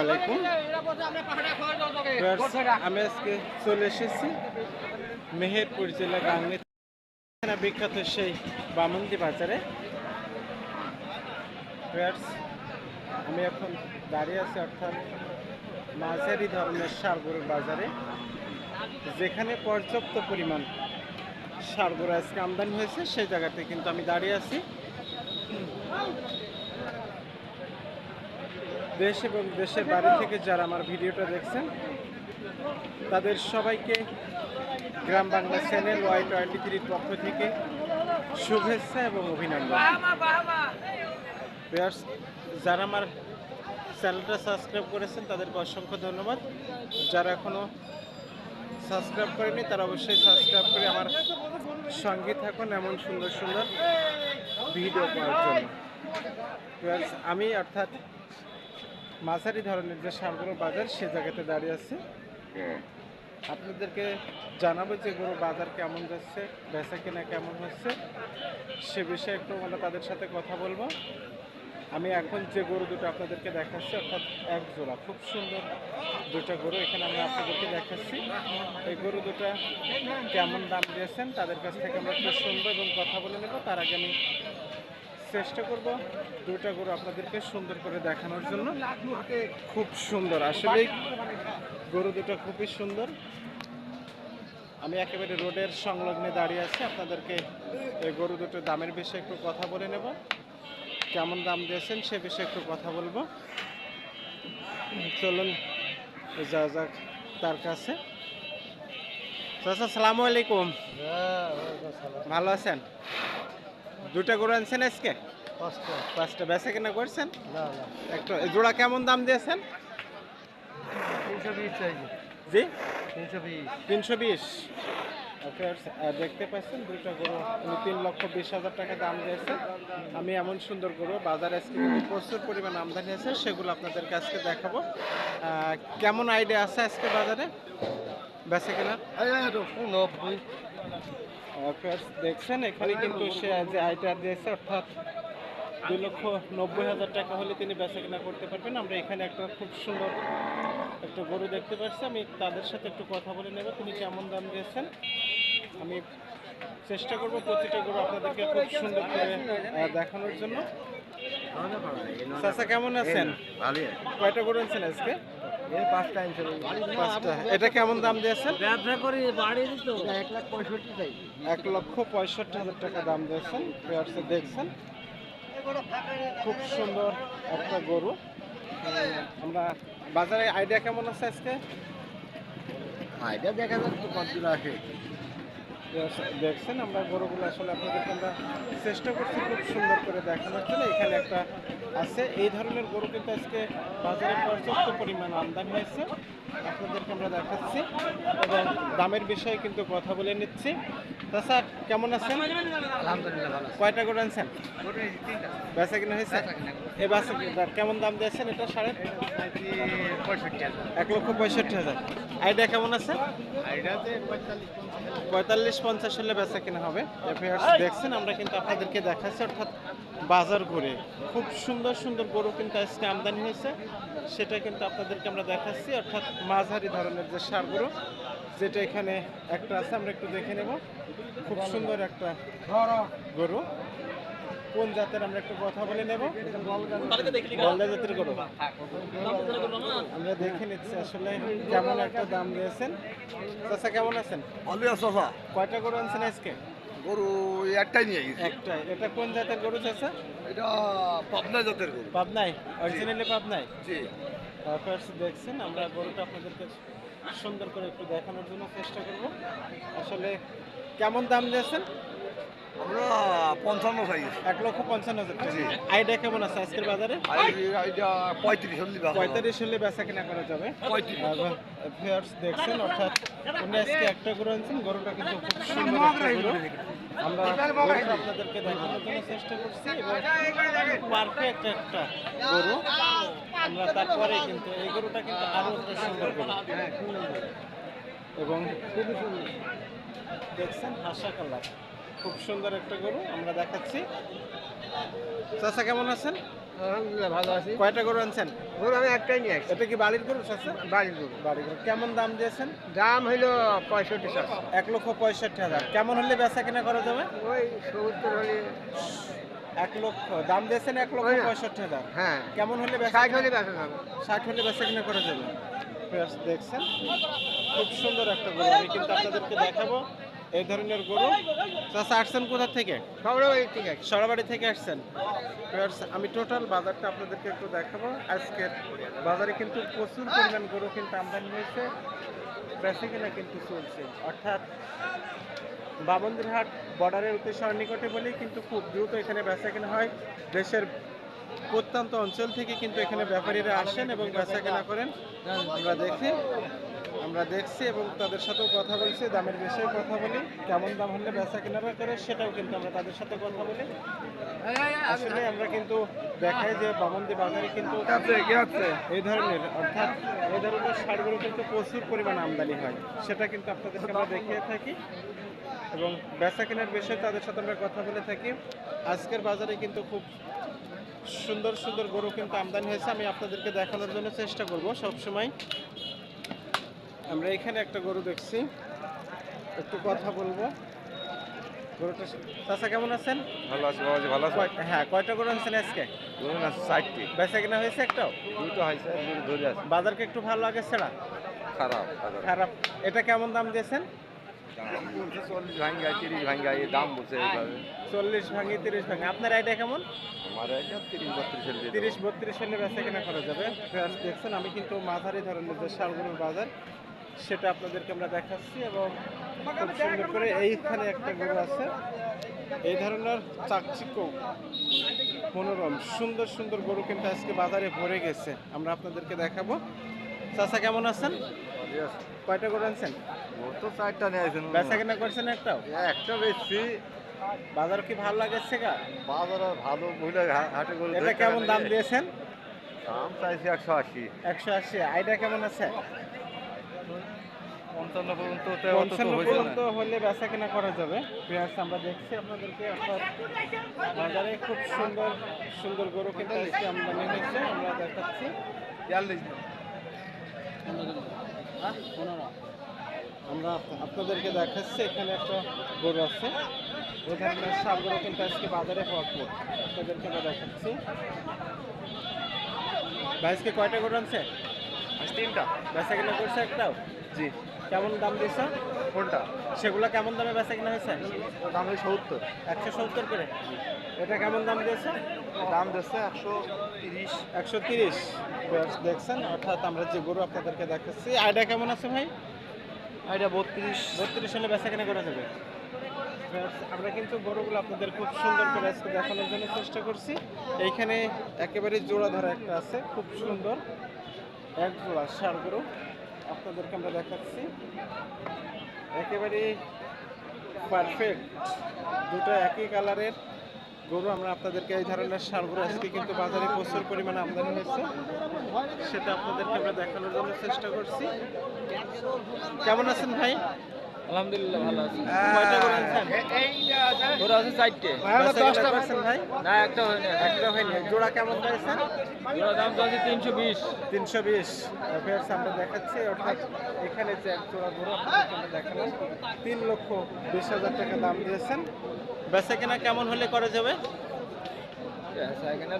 আলাইকুম আমি আজকে এসেছি মেহেরপুর জেলা গাংনি বিখ্যাত সেই বামন্দি বাজারে। আমি এখন দাঁড়িয়ে আছি অর্থাৎ মাঝারি ধরনের সারগরুর বাজারে, যেখানে পর্যাপ্ত পরিমাণ সারগরু আজকে আমদানি হয়েছে, সেই জায়গাতে কিন্তু আমি দাঁড়িয়ে আছি। দেশ এবং দেশের বাড়ি থেকে যারা আমার ভিডিওটা দেখছেন, তাদের সবাইকে Gram Bangla channel Y twenty থ্রির পক্ষ থেকে শুভেচ্ছা এবং অভিনন্দন। যারা আমার চ্যানেলটা সাবস্ক্রাইব করেছেন, তাদেরকে অসংখ্য ধন্যবাদ। যারা এখনও সাবস্ক্রাইব করেনি তারা অবশ্যই সাবস্ক্রাইব করে আমার সঙ্গে থাকুন এমন সুন্দর সুন্দর ভিডিও পাওয়ার জন্য। আমি অর্থাৎ মাঝারি ধরনের যে সারগুলো বাজার সে জায়গাতে দাঁড়িয়ে আছে। আপনাদেরকে জানাব যে গরু বাজার কেমন যাচ্ছে বেচা কেনা কেমন হচ্ছে সে বিষয়ে একটু আমরা তাদের সাথে কথা বলব। আমি এখন যে গরু দুটো আপনাদেরকে দেখাচ্ছি অর্থাৎ এক জোড়া খুব সুন্দর দুটো গরু এখানে আমি আপনাদেরকে দেখাচ্ছি। এই গরু দুটা কেমন দাম দিয়েছেন তাদের কাছ থেকে আমরা একটু শুনব এবং কথা বলে নেব। তার আগে আমি চেষ্টা করব দুটা গরু আপনাদেরকে সুন্দর করে দেখানোর জন্য। খুব সুন্দর। আসলেই গরু দুটো খুবই সুন্দর। আমি একেবারে রোডের সংলগ্নে দাঁড়িয়ে আছি। আপনাদেরকে এই গরু দুটোর দামের বিষয়ে একটু কথা বলে নেব। কেমন দাম দিয়েছেন সে বিষয়ে একটু কথা বলব। চলুন যা যাক তার কাছে। চাচা সালামু আলাইকুম। ভালো আছেন? দুটা গরু আনছেন আজকে? পাঁচটা। পাঁচটা। বেচা কেনা করছেন? একটা জোড়া কেমন দাম দিয়েছেন? জি? তিনশো বিশ। দেখতে পাচ্ছেন দুইটা গরু উনি তিন লক্ষ বিশ হাজার টাকা দাম দিয়েছে। আমি এমন সুন্দর গরু বাজারে আজকে প্রচুর পরিমাণ আমদানি আছে সেগুলো আপনাদের কাছে দেখাবো। কেমন আইডিয়া আছে আজকে বাজারে? বেচে কেনা? দেখছেন? এখানে কিন্তু সে যে আইটা দিয়েছে অর্থাৎ দুই লক্ষ নব্বই হাজার টাকা হলে তিনি বেচা কেনা করতে পারবেন। আমরা এখানে একটা খুব সুন্দর একটা গরু দেখতে পাচ্ছি। আমি তাদের সাথে একটু কথা বলে নেব তিনি কেমন দাম দিয়েছেন? আমি চেষ্টা করব প্রতিটা গরু আপনাদেরকে খুব সুন্দর করে দেখানোর জন্য। চাচা কেমন আছেন? কয়টা গরু আনছেন আজকে? পাঁচটা এটা কেমন দাম দিয়েছেন? এক লক্ষ পঁয়ষট্টি হাজার টাকা দাম দিয়েছেন পেয়ারসে দেখছেন। খুব সুন্দর একটা গরু। আমরা বাজারে আইডিয়া কেমন আছে আজকে? আইডিয়া দেখা যাচ্ছে আসে Viewers, দেখছেন আমরা গরুগুলো আসলে আপনাদেরকে আমরা চেষ্টা করছি খুব সুন্দর করে দেখানোর জন্য। এখানে একটা আছে। এই ধরনের গরু কিন্তু আজকে বাজারে পর্যাপ্ত পরিমাণ আমদানি হয়েছে। আপনাদেরকে আমরা দেখাচ্ছি এবং দামের বিষয়ে কিন্তু কথা বলে নিচ্ছি। তা স্যার কেমন আছেন? কয়টা গরু আনছেন? বেচা কিনা হয়েছে? এই বাসা কেমন দাম দিয়েছেন এটা সাড়ে পঁয়ষট্টি হাজার। এক লক্ষ পঁয়ষট্টি হাজার। আইডিয়া কেমন আছে? আইডিয়াতে পঁয়তাল্লিশ পঞ্চাশ। হলে বেচা কেনা হবে। দেখছেন আমরা কিন্তু আপনাদেরকে দেখাচ্ছি অর্থাৎ বাজার ঘুরে। খুব সুন্দর সুন্দর গরু কিন্তু আজকে আমদানি হয়েছে। সেটা কিন্তু আপনাদেরকে আমরা দেখাচ্ছি অর্থাৎ মাঝারি ধরনের যে সার গরু যেটা এখানে একটা আছে আমরা একটু দেখে নেব। খুব সুন্দর একটা গরু। কোন জাতের আমরা একটু কথা বলে নেব? বলদা জাতের গরু। আমরা দেখে নিচ্ছি আসলে কেমন একটা দাম দিয়েছেন। চাচা কেমন আছেন? কয়টা গরু আনছেন আজকে? গরু একটাই নিয়ে গেছি। একটা এটা কোন জাতের গরু চাচা? এটা পাবনা জাতের গরু। পাবনাই? অরিজিনালি পাবনাই? জি। দেখছেন আমরা গরুটা আপনাদেরকে সুন্দর করে একটু দেখানোর জন্য চেষ্টা করব। আসলে কেমন দাম দিয়েছেন? আমরা পঞ্চান্ন সাইজ। এক লক্ষ পঞ্চান্ন হাজার টাকা। আইডিয়া কেমন আছে আজকের বাজারে? এটা পঁয়ত্রিশ হলি বা পঁয়তাল্লিশ হলে বেচা কেনা করা যাবে? পঁয়ত্রিশ। দেখছেন অর্থাৎ উনি আজকে একটা গরু আনছেন গরুটা কিন্তু খুব সুন্দর আমরা আপনাদেরকে দেখানোর জন্য চেষ্টা করছি এবং পারফেক্ট একটা গরু। আমরা তারপরে কিন্তু এই গরুটা কিন্তু আরও সুন্দর গরু। এবং খুবই সুন্দর। দেখছেন হাসা কালার। খুব সুন্দর একটা গরু আমরা দেখাচ্ছি। চাচা কেমন আছেন? আলহামদুলিল্লাহ ভালো আছি। কয়টা গরু আনছেন? গরু আমি একটাই নিয়ে আসছি। এটা কি বাড়ির গরু আছে বাড়ির গরু। বাড়ির গরু। কেমন দাম দিয়েছেন? দাম হইল পঁয়ষট্টি এক লক্ষ পঁয়ষট্টি হাজার। কেমন হলে বেচা কিনা করা যাবে? ওই সত্তর হলে এক লক্ষ। দাম দিয়েছেন এক লক্ষ না। পঁয়ষট্টি হাজার। হ্যাঁ। কেমন হলে ষাট হলে বেচা যাবে। ষাট হলে বেচা কিনা করা যাবে? দেখছেন। খুব সুন্দর একটা গরু। আমি কিন্তু আপনাদেরকে দেখাবো। এই ধরনের গরু? চাষা আসছেন কোথা থেকে? সরাবাড়ি থেকে আসছেন। আমি টোটাল বাজারটা আপনাদেরকে একটু দেখাবো। আজকের বাজারে কিন্তু প্রচুর পরিমাণ গরু কিন্তু আমদানি হয়েছে। বেচে কিনা কিন্তু চলছে। অর্থাৎ বামন্দিরহাট বর্ডারের উদ্দেশ্য নিকটে বলেই কিন্তু খুব দ্রুত এখানে বেচা কেনা হয়। দেশের প্রত্যন্ত অঞ্চল থেকে কিন্তু এখানে ব্যাপারীরা আসেন এবং বেচা কেনা করেন। আমরা দেখি। আমরা দেখছি এবং তাদের সাথেও কথা বলছি দামের বিষয়ে কথা বলি কেমন দাম হলে বেচা কেনারা করে সেটাও কিন্তু আমরা তাদের সাথে কথা বলি। আসলে আমরা কিন্তু দেখাই যে বামন্দি বাজারে কিন্তু এই ধরনের অর্থাৎ এই ধরনের সারগুলো কিন্তু প্রচুর পরিমাণে আমদানি হয়। সেটা কিন্তু আপনাদেরকে আমরা দেখিয়ে থাকি। এবং বেচা কেনার বিষয়ে তাদের সাথে আমরা কথা বলে থাকি। আজকের বাজারে কিন্তু খুব সুন্দর সুন্দর গরু কিন্তু আমদানি হয়েছে। আমি আপনাদেরকে দেখানোর জন্য চেষ্টা করব সব সময় আমরা এখানে একটা গরু দেখছি। একটু কথা বলব। গরুটা চাচা কেমন আছেন? ভালো আছে বাবাজি ভালো কয়- হ্যাঁ কয়টা গরু আনছেন আজকে? আছে চারটি। বেচা কেনা হয়েছে একটাও? দুটো হয়েছে দুটো ধরে আছে। বাজারকে একটু ভালো লাগে সেরা? খারাপ খারাপ। এটা কেমন দাম দিয়েছেন? চল্লিশ ভাঙ্গা তিরিশ ভাঙ্গা এই দাম বলছে এইভাবে। চল্লিশ ভাঙি তিরিশ ভাঙি। আপনার আইডিয়া কেমন? আমার এটা তিরিশ বত্রিশ হলে তিরিশ বত্রিশ হলে বেচা কেনা করা যাবে। দেখছেন আমি কিন্তু মাঝারি ধরনের যে শালগরুর বাজার সেটা আপনাদেরকে আমরা দেখাচ্ছি এবং খুব সুন্দর করে এইখানে একটা গরু আছে। এই ধরনের চাকচিক্য মনোরম সুন্দর সুন্দর গরু কিন্তু আজকে বাজারে ভরে গেছে। আমরা আপনাদেরকে দেখাবো। চাচা কেমন আছেন? কয়টা গরু আনছেন? তো চারটা নিয়ে আসেন বেচা কেনা করছেন একটাও? একটা বেশি বাজার কি ভালো লাগছে গা? বাজার আর ভালো মহিলা হাটে গরু এটা কেমন দাম দিয়েছেন? দাম চাইছি একশো আশি। একশো আশি। আইডিয়া কেমন আছে? পঞ্চান্ন পর্যন্ত পঞ্চান্ন পর্যন্ত হলে বেচা কেনা করা যাবে। পেঁয়াজ আমরা দেখছি আপনাদেরকে অর্থাৎ বাজারে খুব সুন্দর সুন্দর গরু কিন্তু আজকে আমদানি হয়েছে আমরা দেখাচ্ছি। আমরা আপনাদেরকে দেখাচ্ছি এখানে একটা গরু আছে। ওই ধরনের সার গরু কিন্তু আজকে বাজারে ভরপুর আপনাদেরকে আমরা দেখাচ্ছি। ভাইসকে কয়টা গরু আনছে তিনটা। বেচা কেনা করছে একটাও? জি। কেমন দাম দিয়েছে? কোনটা? সেগুলো কেমন দামে বেচা কেনা হয়েছে? দাম ওই সত্তর। একশো সত্তর করে? এটা কেমন দাম দিয়েছে? দাম দিচ্ছে একশো তিরিশ। একশো তিরিশ। দেখছেন? অর্থাৎ আমরা যে গরু আপনাদেরকে দেখাচ্ছি আইডিয়া কেমন আছে ভাই? এটা বত্রিশ। বত্রিশ হলে বেচা কেনা করা যাবে? আমরা কিন্তু গরুগুলো আপনাদের খুব সুন্দর করে আজকে দেখানোর জন্য চেষ্টা করছি। এইখানে একেবারে জোড়া ধরা একটা আছে খুব সুন্দর। এক জোড়া সার আপনাদেরকে আমরা দেখাচ্ছি। একেবারে পারফেক্ট দুটো একই কালারের গরু আমরা আপনাদেরকে এই ধরনের সার গরু আজকে কিন্তু বাজারে প্রচুর পরিমাণে আমদানি হয়েছে। সেটা আপনাদেরকে আমরা দেখানোর জন্য চেষ্টা করছি। কেমন আছেন ভাই? আলহামদুলিল্লাহ ভালো আছি। কয়টা আনছেন? ওরা আছে। চারটে। কেনা করছেন ভাই? না একটা হয়নি একটা হয়নি জোড়া কেমন পেয়েছেন ওরা দাম তো আছে তিনশো বিশ। তিনশো বিশ। ফেরস আমরা দেখাচ্ছি। অর্থাৎ এখানে যে এক জোড়া আমরা দেখালাম। তিন লক্ষ বিশ হাজার টাকা দাম দিয়েছেন। বেচা কেনা কেমন হলে করা যাবে?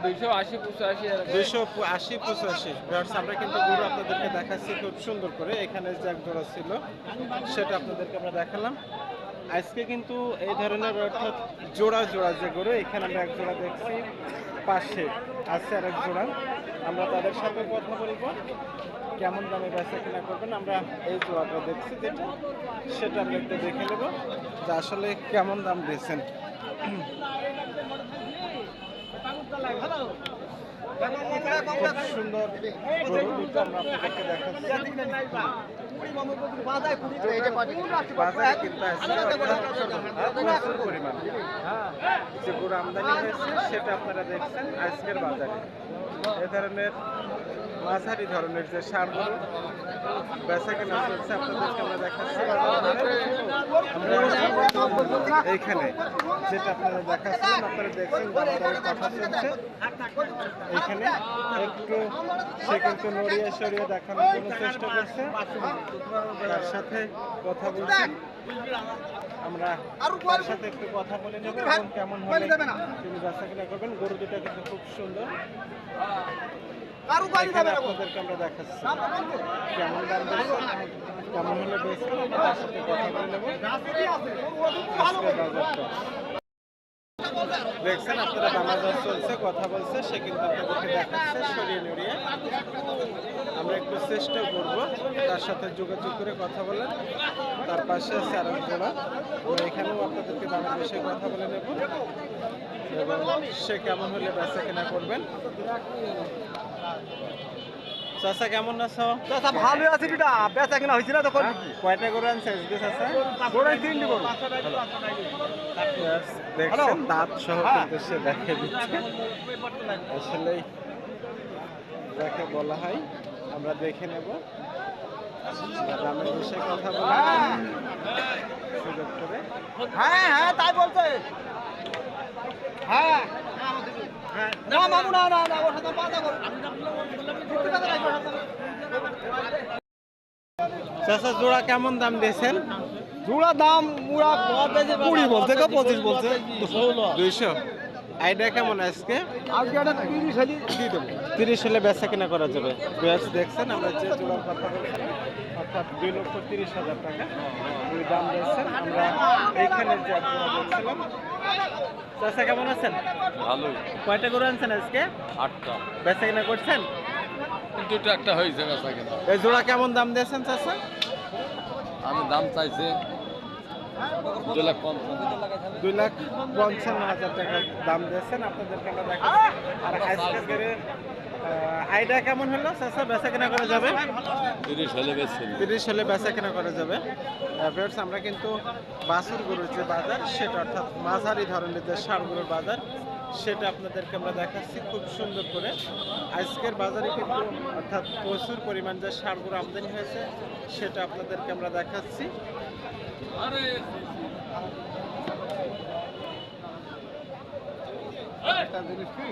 দুইশো আশি, পঁচাশি আমরা কিন্তু আপনাদেরকে দেখাচ্ছি খুব সুন্দর করে। এখানে যে এক জোড়া ছিল, সেটা আপনাদেরকে আমরা দেখালাম। আজকে কিন্তু এই ধরনের, অর্থাৎ জোড়া জোড়া যে গরু, এখানে আমরা এক জোড়া দেখছি, পাশে আছে আর এক জোড়া। আমরা তাদের সাথে কথা বলব, কেমন দামে বেচা কেনা করবেন, আমরা এই জোড়াটা দেখছি যেটা, সেটা আমরা একটু দেখে নেব যে আসলে কেমন দাম দিয়েছেন খুব সুন্দর গরু দুটো আমরা আপনাদেরকে দেখাচ্ছি বাজারে কিন্তু আজকে অর্থাৎ প্রচুর গরু আমদানি হয়েছে সেটা আপনারা দেখছেন আজকের বাজারে এ ধরনের মাঝারি ধরনের যে সারগুলো বেচা কেনা চলছে, আপনাদেরকে আমরা দেখাচ্ছি। এইখানে যেটা আপনারা দেখাচ্ছিলেন, আপনারা দেখছেন কথা চলছে এখানে একটু সে কিন্তু নড়িয়ে সরিয়ে দেখানোর জন্য চেষ্টা করছে। তার সাথে কথা বলছি আমরা তার সাথে একটু কথা বলে নেব এবং কেমন হলে তিনি বেচা কিনা করবেন গরু দুটা কিন্তু খুব সুন্দর আপনাদেরকে আমরা দেখাচ্ছি কেমন দাম কেমন হলে বেশ তার সাথে কথা বলে নেব দেখছেন, আপনারা দামাদার চলছে, কথা বলছে, সে কিন্তু আপনাদেরকে দেখাচ্ছে, সরিয়ে নড়িয়ে আমরা একটু চেষ্টা করব, তার সাথে যোগাযোগ করে কথা বলেন। তার পাশে আছে আরেক জোড়া আমরা এখানেও আপনাদেরকে বিষয়ে কথা বলে নেব। এবং সে কেমন হলে বেচা কেনা করবেন? চাচা কেমন আছো? চাচা ভালো আছে বিটা। বেচা কিনা হয়েছিল তো হ্যাঁ? কয়টা করে আনছে? আজকে চাচা গোড়াই তিনটি গরু। দেখছেন দাঁত সহ কিন্তু সে দেখে দিচ্ছে। আসলেই যাকে বলা হয় আমরা দেখে নেব। আমরা দামের বিষয়ে কথা বলব। সুযোগ করে। হ্যাঁ হ্যাঁ তাই বলছে। হ্যাঁ। না মামু না না না ওর সাথে বাধা করো। চাচা জোড়া কেমন দাম দিয়েছেন? জোড়া দাম মুড়া কুড়ি বলছে পঁচিশ বলছে। দুইশো। আইডিয়া কেমন আজকে? তিরিশ হলি দিয়ে দেবো। তিরিশ হলে বেচা কেনা করা যাবে। বেশ দেখছেন আমরা যে জোড়ার কথা বলছিলাম অর্থাৎ দুই লক্ষ তিরিশ হাজার টাকা। ওই দাম দিয়েছেন আমরা এইখানে যে বলছিলাম চাচা কেমন আছেন? ভালো কয়টা গরু আনছেন আজকে? আটটা। বেচা কেনা করছেন? এটা একটা হয়েছে বেচা কেনা। এই জোড়া কেমন দাম দিয়েছেন চাচা? আমি দাম চাইছে লাখ দুই লাখ পঞ্চান্ন হাজার টাকা দাম দিয়েছেন। আপনাদেরকে আমরা দেখা আর আজকের আইডিয়া কেমন হলো? চাচা বেচা কেনা করা যাবে? তিরিশ হলে তিরিশ হলে বেচা কেনা করা যাবে। ভিউয়ার্স আমরা কিন্তু বাছুর গরুর যে বাজার সেটা অর্থাৎ মাঝারি ধরনের যে গরুর বাজার সেটা আপনাদেরকে আমরা দেখাচ্ছি খুব সুন্দর করে। আজকের বাজারে কিন্তু অর্থাৎ প্রচুর পরিমাণ যে গরু আমদানি হয়েছে সেটা আপনাদেরকে আমরা দেখাচ্ছি। জিনিস কি?